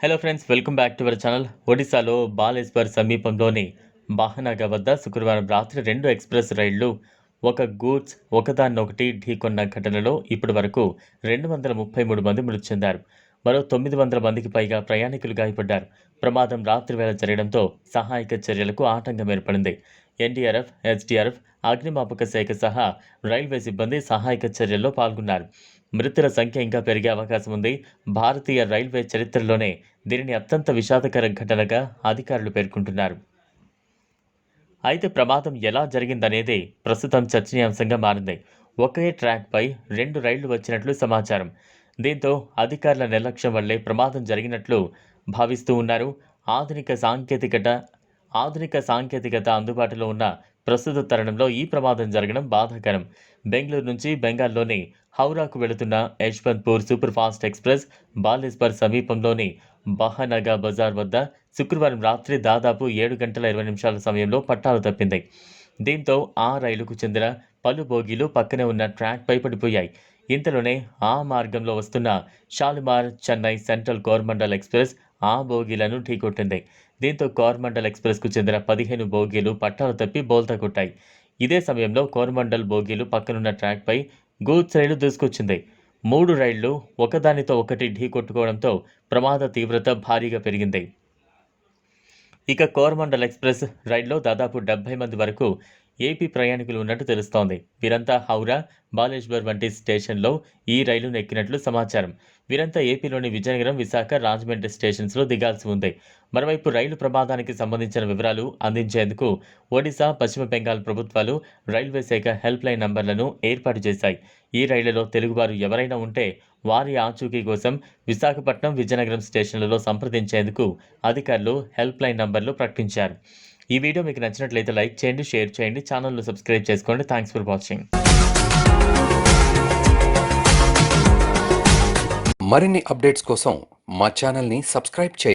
Hello friends welcome back to our channel ఒడిశాలో బాలేశ్వర్ సమీపంలోని బాహనాగా వద్ద శుక్రవారం రాత్రి రెండు ఎక్స్ప్రెస్ రైళ్ళు ఒక గూడ్స్ ఒకదాన్నొకటి ఢీకొన్న ఘటనలో ఇప్పటి వరకు రెండు వందల ముప్పై మూడు మంది మృతి చెందారు. మరో తొమ్మిది వందల మందికి పైగా ప్రయాణికులు గాయపడ్డారు. ప్రమాదం రాత్రి వేళ జరగడంతో సహాయక చర్యలకు ఆటంకం ఏర్పడింది. ఎన్డీఆర్ఎఫ్ ఎస్డీఆర్ఎఫ్ అగ్నిమాపక శాఖ సహా రైల్వే సిబ్బంది సహాయక చర్యల్లో పాల్గొన్నారు. మృతుల సంఖ్య ఇంకా పెరిగే అవకాశం ఉంది. భారతీయ రైల్వే చరిత్రలోనే దీనిని అత్యంత విషాదకర ఘటనగా అధికారులు పేర్కొంటున్నారు. అయితే ప్రమాదం ఎలా జరిగిందనేది ప్రస్తుతం చర్చనీయాంశంగా మారింది. ఒకే ట్రాక్పై రెండు రైళ్ళు వచ్చినట్లు సమాచారం. దీంతో అధికారుల నిర్లక్ష్యం వల్లే ప్రమాదం జరిగినట్లు భావిస్తూ ఉన్నారు. ఆధునిక సాంకేతికత ఆధునిక సాంకేతికత అందుబాటులో ఉన్న ప్రస్తుత తరుణంలో ఈ ప్రమాదం జరగడం బాధాకరం. బెంగళూరు నుంచి బెంగాల్లోని హౌరాకు వెళుతున్న Yesvantpur super fast express Baleshwar సమీపంలోని బహనగా బజార్ వద్ద శుక్రవారం రాత్రి దాదాపు ఏడు గంటల ఇరవై నిమిషాల సమయంలో పట్టాలు తప్పింది. దీంతో ఆ రైలుకు చెందిన పలు బోగీలు పక్కనే ఉన్న ట్రాక్పై పడిపోయాయి. ఇంతలోనే ఆ మార్గంలో వస్తున్న షాలిమార్ చెన్నై సెంట్రల్ కోరమండల్ ఎక్స్ప్రెస్ ఆ బోగీలను ఢీకొట్టింది. దీంతో కోరమండల్ ఎక్స్ప్రెస్కు చెందిన పదిహేను బోగీలు పట్టాలు తప్పి బోల్తా కొట్టాయి. ఇదే సమయంలో కోరమండల్ బోగీలు పక్కనున్న ట్రాక్పై గూడ్స్ రైలు దూసుకొచ్చింది. మూడు రైళ్ళు ఒకదానితో ఒకటి ఢీకొట్టుకోవడంతో ప్రమాద తీవ్రత భారీగా పెరిగింది. ఇక కోరమండల్ ఎక్స్ప్రెస్ రైల్లో దాదాపు డెబ్బై మంది వరకు ఏపీ ప్రయాణికులు ఉన్నట్టు తెలుస్తోంది. వీరంతా హౌరా బాలేశ్వర్ వంటి స్టేషన్లో ఈ రైలును ఎక్కినట్లు సమాచారం. వీరంతా ఏపీలోని విజయనగరం విశాఖ రాజమండ్రి స్టేషన్స్లో దిగాల్సి ఉంది. మరోవైపు రైలు ప్రమాదానికి సంబంధించిన వివరాలు అందించేందుకు ఒడిశా పశ్చిమ బెంగాల్ ప్రభుత్వాలు రైల్వే శాఖ హెల్ప్ లైన్ నంబర్లను ఏర్పాటు చేశాయి. ఈ రైళ్ళలో తెలుగువారు ఎవరైనా ఉంటే వారి ఆచూకీ కోసం విశాఖపట్నం విజయనగరం స్టేషన్లలో సంప్రదించేందుకు అధికారులు హెల్ప్ లైన్ నంబర్లు ప్రకటించారు. ఈ వీడియో మీకు నచ్చినట్లయితే లైక్ చేయండి షేర్ చేయండి ఛానల్ను సబ్స్క్రైబ్ చేసుకోండి. థ్యాంక్స్ ఫర్ వాచింగ్ మరిన్ని అప్డేట్స్ కోసం మా ఛానల్ని సబ్స్క్రైబ్ చేయండి.